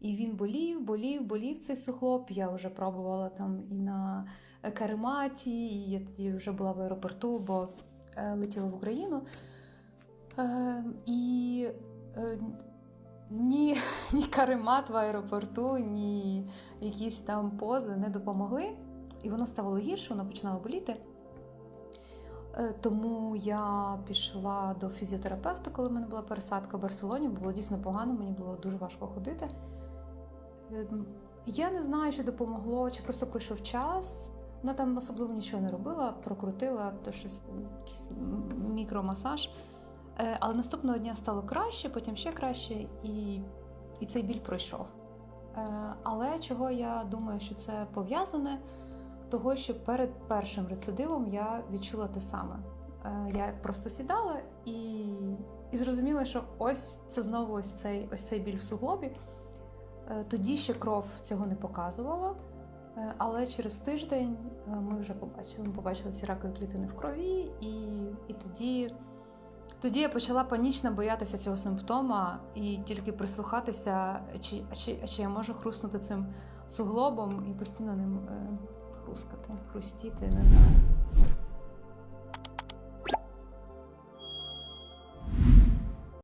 І він болів, болів, болів цей суглоб. Я вже пробувала там і на карематі, і я тоді вже була в аеропорту, бо е, летіла в Україну. Е, і е, ні, ні каремат в аеропорту, ні якісь там пози не допомогли. І воно ставало гірше, воно починало боліти. Тому я пішла до фізіотерапевта, коли в мене була пересадка в Барселоні. Було дійсно погано, мені було дуже важко ходити. Ем, Я не знаю, чи допомогло, чи просто пройшов час. Вона там особливо нічого не робила, прокрутила то щось, якийсь мікромасаж. Е, Але наступного дня стало краще, потім ще краще, і, і цей біль пройшов. Е, Але чого я думаю, що це пов'язане? Того, що перед першим рецидивом я відчула те саме. Е, Я просто сідала і, і зрозуміла, що ось це знову ось цей, ось цей біль в суглобі. Е, Тоді ще кров цього не показувала, е, але через тиждень е, ми вже побачили. Ми побачили ці ракові клітини в крові, і, і тоді, тоді я почала панічно боятися цього симптома і тільки прислухатися, чи, чи, чи я можу хруснути цим суглобом і постійно ним хрускати, хрустіти, не знаю.